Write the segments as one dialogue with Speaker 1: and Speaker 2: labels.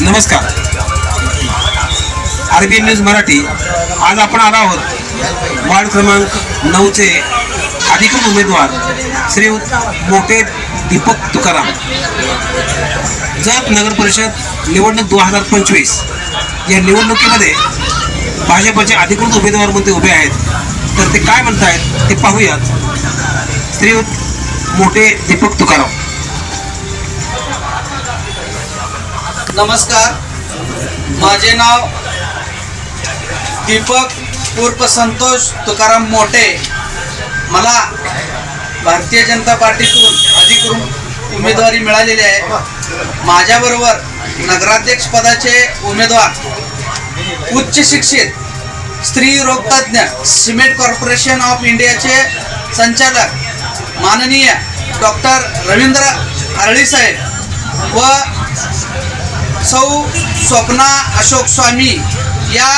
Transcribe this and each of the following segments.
Speaker 1: नमस्कार. R B news Marathi. आज आपण आलो आहोत. वार्ड क्रमांक नऊचे अधिकृत उमेदवार श्री मोटे दीपक तुकाराम. जात नगर परिषद निवडणूक दोन हजार पंचवीस. या निवडणुकीमध्ये भाजपचे अधिकृत उमेदवारमध्ये उभे आहेत. तर ते काय म्हणतायत ते पाहूयात. श्री मोठे दीपक तुकाराम.
Speaker 2: नमस्कार. माझे नाव दीपक उर्फ संतोष तुकाराम मोठे. मला भारतीय जनता पार्टीतून अधिकृत उमेदवारी मिळालेली आहे. माझ्याबरोबर नगराध्यक्ष पदाचे उमेदवार उच्च शिक्षित स्त्री रोगतज्ञ सिमेंट कॉर्पोरेशन ऑफ इंडियाचे संचालक माननीय डॉक्टर रवींद्र आरळी साहेब व सौ स्वप्ना अशोक स्वामी या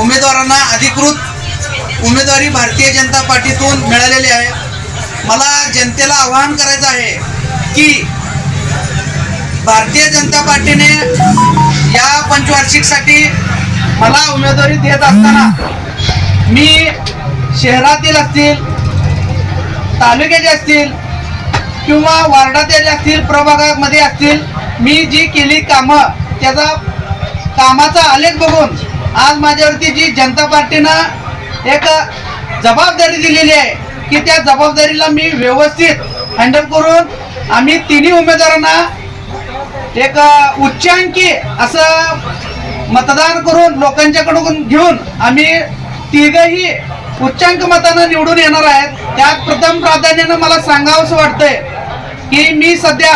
Speaker 2: उमेदवारांना अधिकृत उमेदवारी भारतीय जनता पार्टीतून मिळालेली आहे. मला जनतेला आवाहन करायचं आहे की भारतीय जनता पार्टीने या पंचवार्षिकसाठी मला उमेदवारी देत असताना मी शहरातील असतील तालुक्याचे असतील किंवा वार्डातील असतील प्रभागामध्ये असतील मी जी केली कामं त्याचा कामाचा आलेख बघून आज माझ्यावरती जी जनता पार्टीनं एक जबाबदारी दिलेली आहे की त्या जबाबदारीला मी व्यवस्थित हँडल करून आम्ही तिन्ही उमेदवारांना एक उच्चांकी असं मतदान करून लोकांच्याकडून घेऊन आम्ही तिघही उच्चांक मतानं निवडून येणार आहेत. त्यात प्रथम प्राधान्यानं मला सांगावंसं वाटतंय की मी सध्या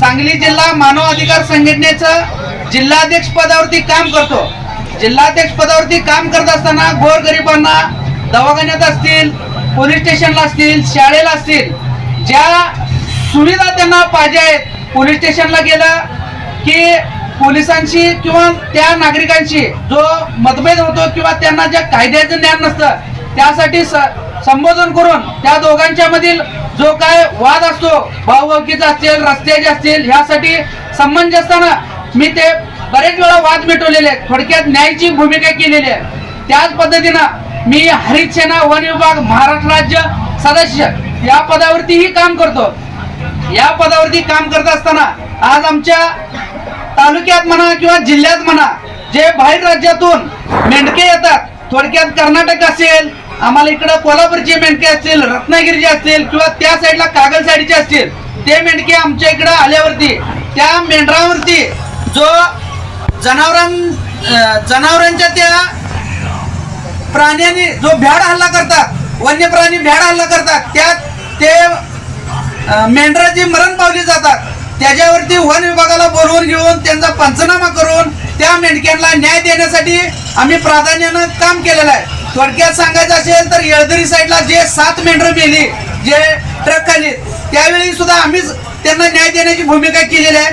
Speaker 2: सांगली जिल्हा मानव अधिकार संघटनेचं जिल्हाध्यक्ष पदावरती काम करतो. जिल्हाध्यक्ष पदावरती काम करत असताना गोरगरिबांना दवाखान्यात असतील पोलीस स्टेशनला असतील शाळेला असतील ज्या सुविधा त्यांना पाहिजे आहेत पोलीस स्टेशनला गेलं की पोलिसांशी किंवा त्या नागरिकांशी जो मतभेद होतो किंवा त्यांना ज्या कायद्याचं ज्ञान नसतं त्यासाठी स संबोधन करून त्या दोघांच्या मधील जो काय वाद असतो भाऊभाऊकीचा असतील रस्त्याचे असतील ह्यासाठी समंजसतानं मी ते बरेच वेळा वाद मिटवलेले आहेत. थोडक्यात न्यायची भूमिका केलेली आहे. त्याच पद्धतीनं मी हरित सेना वन विभाग महाराष्ट्र राज्य सदस्य या पदावरतीही काम करतो. या पदावरती काम करत असताना आज आमच्या तालुक्यात म्हणा किंवा जिल्ह्यात म्हणा जे बाहेर राज्यातून मेंढके येतात थोडक्यात कर्नाटक असेल आम्हाला इकडं कोल्हापूरचे मेंढके असतील रत्नागिरीचे असतील किंवा त्या साईडला कागल साईडचे असतील ते मेंढके आमच्या इकडं आल्यावरती त्या मेंढरावरती जो जनावरां जनावरांच्या त्या प्राण्यांनी जो भ्याड हल्ला करतात वन्य प्राणी भ्याड हल्ला करतात त्यात ते मेंढराची मरण पावली जातात. त्याच्यावरती वन विभागाला बोलवून घेऊन त्यांचा पंचनामा करून त्या मेंढक्यांना न्याय देण्यासाठी आम्ही प्राधान्यानं काम केलेलं आहे. थोडक्यात सांगायचं असेल तर येळदरी साईडला जे सात मेंढरं मेली जे ट्रक खाली त्यावेळी सुद्धा आम्हीच त्यांना न्याय देण्याची भूमिका केलेली आहे.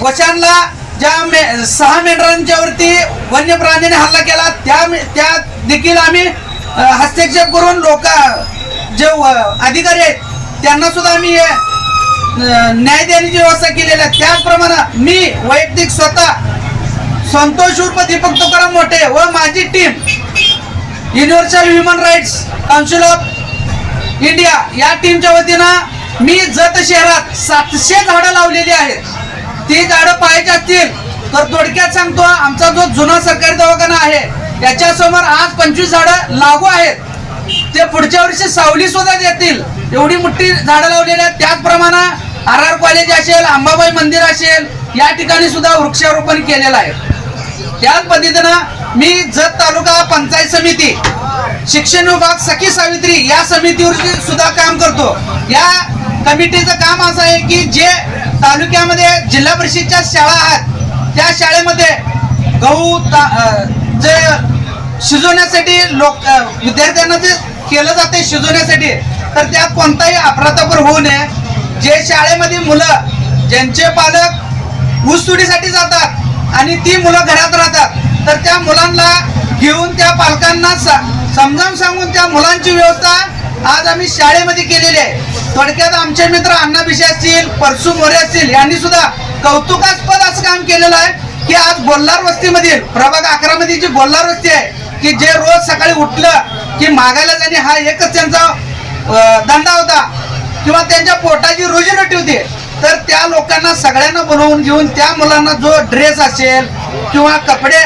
Speaker 2: वशांना ज्या मे सहा मेंढरांच्यावरती वन्य प्राण्याने हल्ला केला त्या त्या देखील आम्ही हस्तक्षेप करून लोक जे अधिकारी आहेत त्यांना सुद्धा आम्ही न्याय देण्याची व्यवस्था केलेली आहे त्याचप्रमाणे मी वैयक्तिक स्वतः संतोष उर्फ दीपक तुकाराम मोठे व माझी team universal human rights council of India या टीमच्या वतीनं मी जत शहरात सातशे झाडं लावलेली आहेत. ती झाडं पाहायची असतील तर थोडक्यात सांगतो आमचा जो जुना सरकारी दवाखाना आहे त्याच्यासमोर आज पंचवीस झाडं लागू आहेत. ते पुढच्या वर्षी सावली सुद्धा देतील. एवढी मोठी झाडं लावलेली आहेत. त्याचप्रमाणे आर आर कॉलेज असेल अंबाबाई मंदिर असेल या ठिकाणी सुद्धा वृक्षारोपण केलेलं आहे. त्याच पद्धतीनं मी जत तालुका पंचायत समिती शिक्षण विभाग सखी सावित्री या समितीवर सुद्धा काम करतो. या कमिटीचं काम असं आहे की जे तालुक्यामध्ये जिल्हा परिषदच्या शाळा आहेत त्या शाळेमध्ये गहू ता- जे शिजवण्यासाठी लोक विद्यार्थ्यांना जे केलं जाते शिजवण्यासाठी तर त्यात कोणताही अफरातफर होऊ नये. जे शाळेमध्ये मुलं ज्यांचे पालक ऊसतुडीसाठी जातात आणि ती मुलं घरात राहतात तर त्या मुलांना घेऊन त्या पालकांना सा- समजावून सांगून त्या मुलांची व्यवस्था आज आम्ही शाळेमध्ये केलेली आहे. थोडक्यात आमचे मित्र अण्णा असतील परसू मोरे असतील यांनी सुद्धा कौतुकास्पद असं काम केलेलं आहे की आज बोल्लार वस्तीमधील प्रभाग अकरा मध्ये जी बोल्लार वस्ती आहे की जे रोज सकाळी उठलं की मागायला जाणे हा एकच त्यांचा धंदा होता. किंवा त्यांच्या पोटाची रोजीरोटी होती. तर त्या लोकांना सगळ्यांना बनवून घेऊन त्या मुलांना जो ड्रेस असेल किंवा कपडे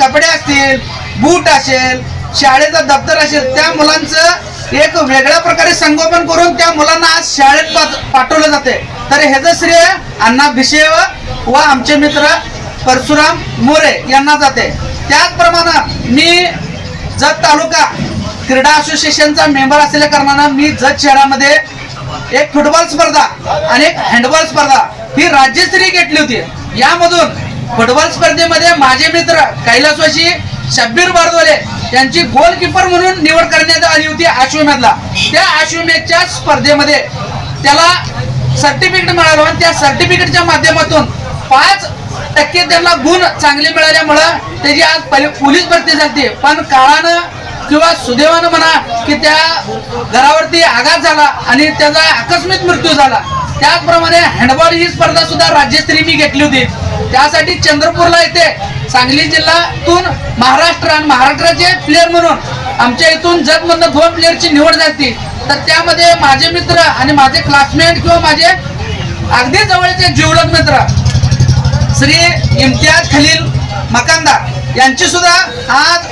Speaker 2: कपडे असतील बूट असेल शाळेचा दप्तर असेल त्या मुलांचं एक वेगळ्या प्रकारे संगोपन करून त्या मुलांना आज शाळेत पाठवलं जाते. तर ह्याचं श्रेय अण्णा भिशे व आमचे मित्र परशुराम मोरे यांना जाते. त्याचप्रमाणे मी जत तालुका क्रीडा असोसिएशनचा मेंबर असलेल्या कारणानं मी जत शहरामध्ये एक फुटबॉल स्पर्धा आणि एक हँडबॉल स्पर्धा ही राज्यस्तरीय घेतली होती. यामधून फुटबॉल स्पर्धेमध्ये माझे मित्र कैलासवाशी शब्बीर बारदोले यांची गोलकीपर म्हणून निवड करण्यात आली होती अश्वमेधला त्या अश्वमेधच्या स्पर्धेमध्ये त्याला सर्टिफिकेट मिळालं आणि त्या सर्टिफिकेटच्या माध्यमातून पाच टक्के त्यांना गुण चांगले मिळाल्यामुळं त्याची आज पहिले पोलीस भरती झाली पण काळानं किंवा सुदैवानं म्हणा की त्या घरावरती आघात झाला आणि त्याचा आकस्मिक मृत्यू झाला. त्याचप्रमाणे हँडबॉल ही स्पर्धा सुद्धा राज्यस्तरीय मी घेतली होती. त्यासाठी चंद्रपूरला येथे सांगली जिल्ह्यातून महाराष्ट्र आणि महाराष्ट्राचे प्लेअर म्हणून आमच्या इथून जगमधनं दोन प्लेअरची निवड झाली तर त्यामध्ये माझे मित्र आणि माझे क्लासमेट किंवा माझे अगदी जवळचे जीवलग मित्र श्री इम्तियाज खलील मकानदार यांची सुद्धा आज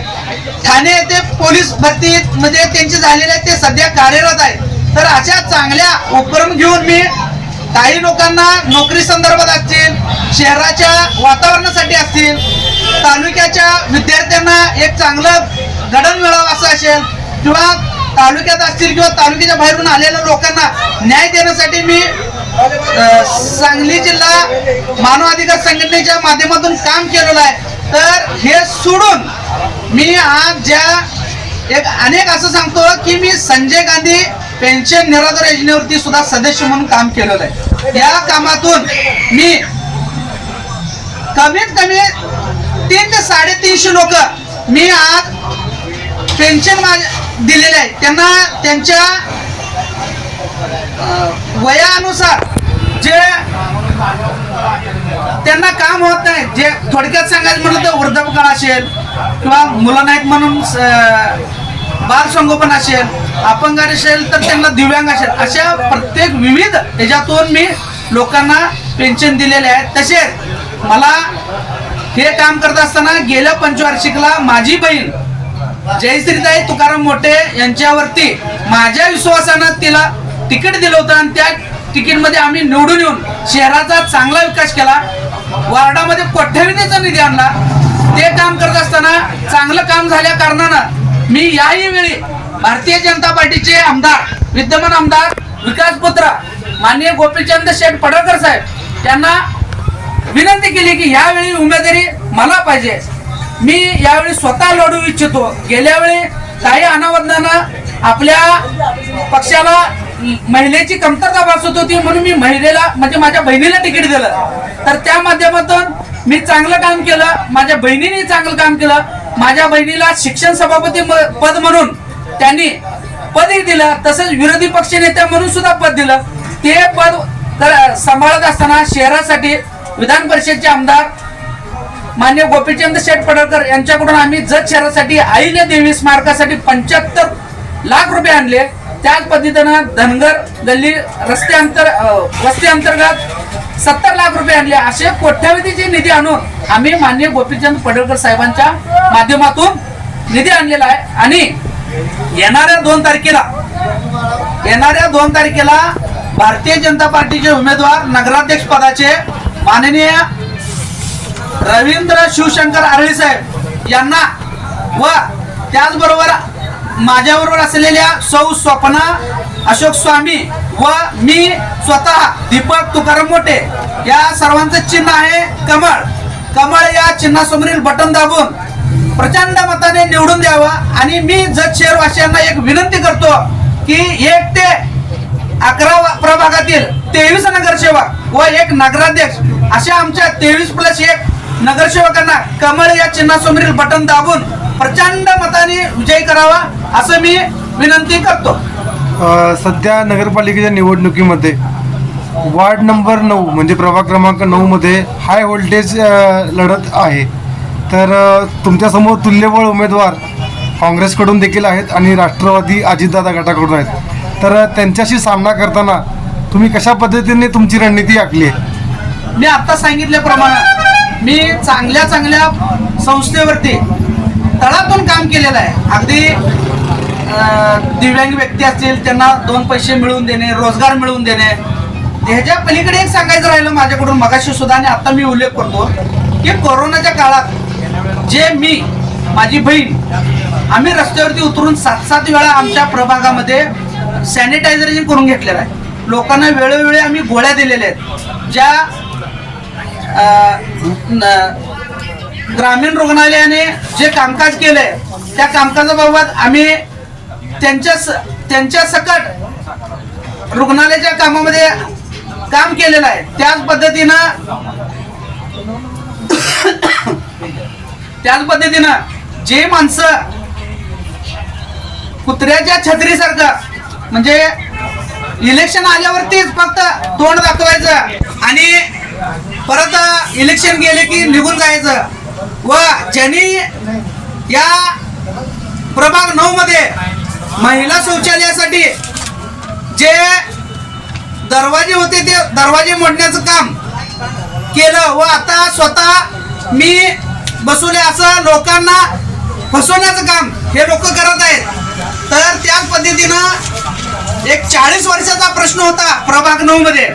Speaker 2: ठाणे येथे पोलीस भरती म्हणजे त्यांचे झालेले ते सध्या कार्यरत आहे. तर अशा चांगल्या उपक्रम घेऊन मी काही लोकांना नोकरी संदर्भात असतील शहराच्या वातावरणासाठी असतील तालुक्याच्या विद्यार्थ्यांना एक चांगलं घडण मिळावं असं असेल किंवा तालुक्यात असतील किंवा तालुक्याच्या बाहेरून आलेल्या लोकांना न्याय देण्यासाठी मी सांगली जिल्हा मानव अधिकार संघटनेच्या माध्यमातून काम केलेलं आहे. तर हे सोडून मी आज ज्या एक अनेक असं सांगतो की मी संजय गांधी पेन्शन निराधार योजनेवरती सुद्धा सदस्य म्हणून काम केलेलं आहे. या कामातून मी कमीत कमी तीन ते साडेतीनशे लोक मी आज पेन्शन दिलेले आहे त्यांना त्यांच्या वयानुसार जे त्यांना काम होत नाही जे थोडक्यात सांगायचं म्हणलं तर वृद्धापकाळ असेल किंवा मुलं नाहीत म्हणून बाल संगोपन असेल अपंग असेल तर त्यांना दिव्यांग असेल अशा प्रत्येक विविध याच्यातून मी लोकांना पेन्शन दिलेले आहे तसेच मला हे काम करत असताना गेल्या पंचवार्षिकला माझी बहीण जयश्रीताई तुकाराम मोठे यांच्यावरती माझ्या विश्वासानं तिला तिकीट दिलं होतं आणि त्या तिकीटमध्ये आम्ही निवडून येऊन शहराचा चांगला विकास केला. वार्डामध्ये कोट्यावधीचा निधी आणला. ते काम करत असताना चांगलं काम झाल्या कारणानं मी याही वेळी भारतीय जनता पार्टीचे आमदार विद्यमान आमदार विकास पुत्र माननीय गोपीचंद शेठ पडळकर साहेब त्यांना विनंती केली की यावेळी उमेदवारी मला पाहिजे. मी यावेळी स्वतः लढू इच्छितो. गेल्या वेळी काही अनावधानं आपल्या पक्षाला महिलेची कमतरता भासत होती म्हणून मी महिलेला म्हणजे माझ्या बहिणीला तिकीट दिलं. तर त्या माध्यमातून मी चांगलं काम केलं माझ्या बहिणीने चांगलं काम केलं. माझ्या बहिणीला शिक्षण सभापती म- पद म्हणून त्यांनी पदही दिलं तसंच विरोधी पक्ष नेत्या म्हणून सुद्धा पद दिलं. ते पद तर सांभाळत असताना शहरासाठी विधान परिषदचे आमदार मान्य गोपीचंद शेठ पडळकर यांच्याकडून आम्ही जत शहरासाठी आईने देवी स्मारकासाठी पंच्याहत्तर लाख रुपये आणले. त्याच पद्धतीनं धनगर गल्ली रस्ते अंतर अं, वस्ती अंतर्गत सत्तर लाख रुपये आणले. असे कोट्यावधीचे निधी आणून आम्ही मान्य गोपीचंद पडळकर साहेबांच्या माध्यमातून निधी आणलेला आहे. आणि येणाऱ्या दोन तारखेला येणाऱ्या दोन तारखेला भारतीय जनता पार्टीचे उमेदवार नगराध्यक्ष पदाचे माननीय रवींद्र शिवशंकर आरळी साहेब यांना व त्याचबरोबर माझ्याबरोबर असलेल्या सौ स्वप्ना अशोक स्वामी व मी स्वतः दीपक तुकाराम मोठे. या सर्वांचं चिन्ह आहे कमळ. कमळ या चिन्हासमोरील बटन दाबून प्रचंड मताने निवडून द्यावं. आणि मी जत शहरवासियांना एक विनंती करतो की एक ते अकरा प्रभागातील तेवीस नगरसेवक व एक नगराध्यक्ष अशा आमच्या तेवीस प्लस एक नगरसेवकांना कमळ या चिन्हासमोरील बटन दाबून प्रचंड मताने विजय करावा असं मी विनंती करतो.
Speaker 3: सध्या नगरपालिकेच्या निवडणुकीमध्ये वार्ड नंबर नऊ म्हणजे प्रभाग क्रमांक नऊमध्ये हाय व्होल्टेज लढत आहे. तर तुमच्यासमोर तुल्यबळ उमेदवार काँग्रेसकडून देखील आहेत आणि राष्ट्रवादी अजितदादा गटाकडून आहेत. तर त्यांच्याशी सामना करताना तुम्ही कशा पद्धतीने तुमची रणनीती आखली आहे?
Speaker 2: मी आता सांगितल्याप्रमाणे मी चांगल्या चांगल्या संस्थेवरती तळातून काम केलेलं आहे. अगदी दिव्यांग व्यक्ती असतील त्यांना दोन पैसे मिळवून देणे रोजगार मिळवून देणे. ह्याच्या पलीकडे एक सांगायचं राहिलं माझ्याकडून मगाशी सुद्धा आणि आता मी उल्लेख करतो की कोरोनाच्या काळात जे मी माझी बहीण आम्ही रस्त्यावरती उतरून सात सात वेळा आमच्या प्रभागामध्ये सॅनिटायझरेशन करून घेतलेलं आहे. लोकांना वेळोवेळी आम्ही गोळ्या दिलेल्या आहेत. ज्या न- ग्रामीण रुग्णालयाने जे कामकाज केलंय त्या कामकाजाबाबत आम्ही त्यांच्या त्यांच्या सकट रुग्णालयाच्या कामामध्ये काम केलेलं आहे. त्याच पद्धतीनं त्याच पद्धतीनं जे माणसं कुत्र्याच्या छत्रीसारखं म्हणजे इलेक्शन आल्यावरतीच फक्त तोंड दाखवायचं आणि परत इलेक्शन गेले की निघून जायचं. व ज्यांनी या प्रभाग नऊ मध्ये महिला शौचालयासाठी जे दरवाजे होते ते दरवाजे मोडण्याचं काम केलं व आता स्वतः मी बसवले असं लोकांना फसवण्याचं काम हे लोक करत आहेत. तर त्याच पद्धतीनं एक चाळीस वर्षाचा प्रश्न होता प्रभाग नऊ मध्ये.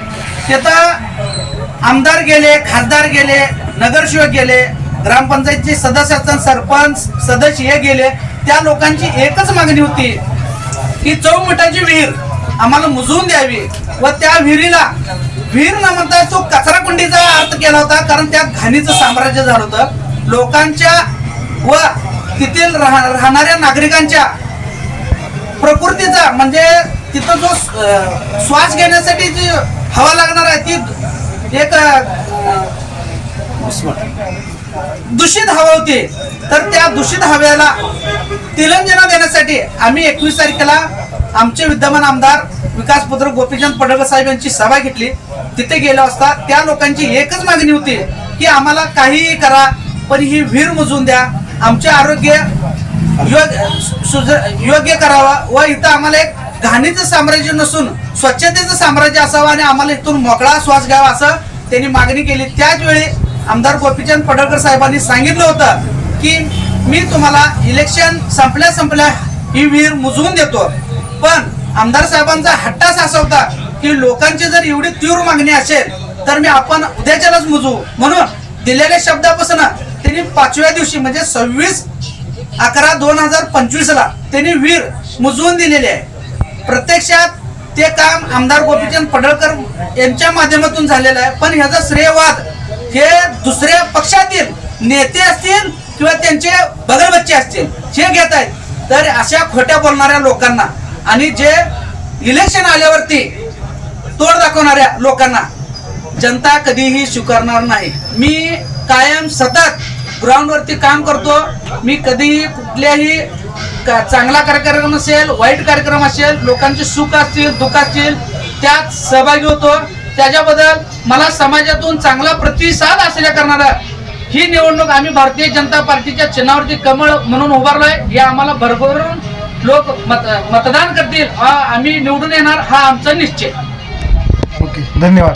Speaker 2: तिथं आमदार गेले खासदार गेले नगरसेवक गेले ग्रामपंचायतचे सदस्य सरपंच सदस्य हे गेले. त्या लोकांची एकच मागणी होती की चौमठाची विहीर आम्हाला मुजवून द्यावी. व त्या विहिरीला विहीर न म्हणता तो कचरा कुंडीचा अर्थ केला होता कारण त्यात घाणीचं साम्राज्य झालं होतं. लोकांच्या व तिथील राह- राहणाऱ्या नागरिकांच्या प्रकृतीचा म्हणजे तिथं जो श्वास घेण्यासाठी जी हवा लागणार आहे ती एक दूषित हवा होती. तर त्या दूषित हवेला तिलंजना देण्यासाठी आम्ही एकवीस तारखेला आमचे विद्यमान आमदार विकास पुत्र गोपीचंद पडळकर साहेब यांची सभा घेतली. तिथे गेलो असता त्या लोकांची एकच मागणी होती की आम्हाला काहीही करा पण ही विहीर मोजून द्या. आमचे आरोग्य सुज- योग्य करावा व इथं आम्हाला एक घाणीचं साम्राज्य नसून स्वच्छतेचं साम्राज्य असावं आणि आम्हाला इथून मोकळा श्वास घ्यावा असं त्यांनी मागणी केली. त्याच वेळी आमदार गोपीचंद पडळकर साहेबांनी सांगितलं होतं की मी तुम्हाला इलेक्शन संपल्या संपल्या ही विहीर मुजवून देतो. पण आमदार साहेबांचा हट्टाच असा होता की लोकांची जर एवढी तीव्र मागणी असेल तर मी आपण उद्याच्यालाच मुजवू. म्हणून दिलेल्या शब्दापासून त्यांनी पाचव्या दिवशी म्हणजे सव्वीस अकरा दोन हजार पंचवीस ला त्यांनी वीर मुजवून दिलेले आहे. प्रत्यक्षात ते काम आमदार गोपीचंद पडळकर यांच्या माध्यमातून झालेलं आहे. पण ह्याचा श्रेयवाद हे दुसऱ्या पक्षातील नेते असतील किंवा त्यांचे बगलबच्चे असतील हे घेत आहेत. तर अशा खोट्या बोलणाऱ्या लोकांना आणि जे इलेक्शन आल्यावरती तोड दाखवणाऱ्या लोकांना जनता कधीही स्वीकारणार नाही. मी कायम सतत ग्राउंडवरती काम करतो. मी कधीही कुठल्याही का- चांगला कार्यक्रम असेल वाईट कार्यक्रम असेल लोकांचे सुख असतील दुःख असतील त्यात सहभागी होतो. त्याच्याबद्दल मला समाजातून चांगला प्रतिसाद असल्या करणारा ही निवडणूक आम्ही भारतीय जनता पार्टीच्या चिन्हावरती कमळ म्हणून उभारलोय. हे आम्हाला भरभरून लोक मत मतदान करतील. हा आम्ही निवडून येणार हा आमचा निश्चय.
Speaker 3: ओके धन्यवाद.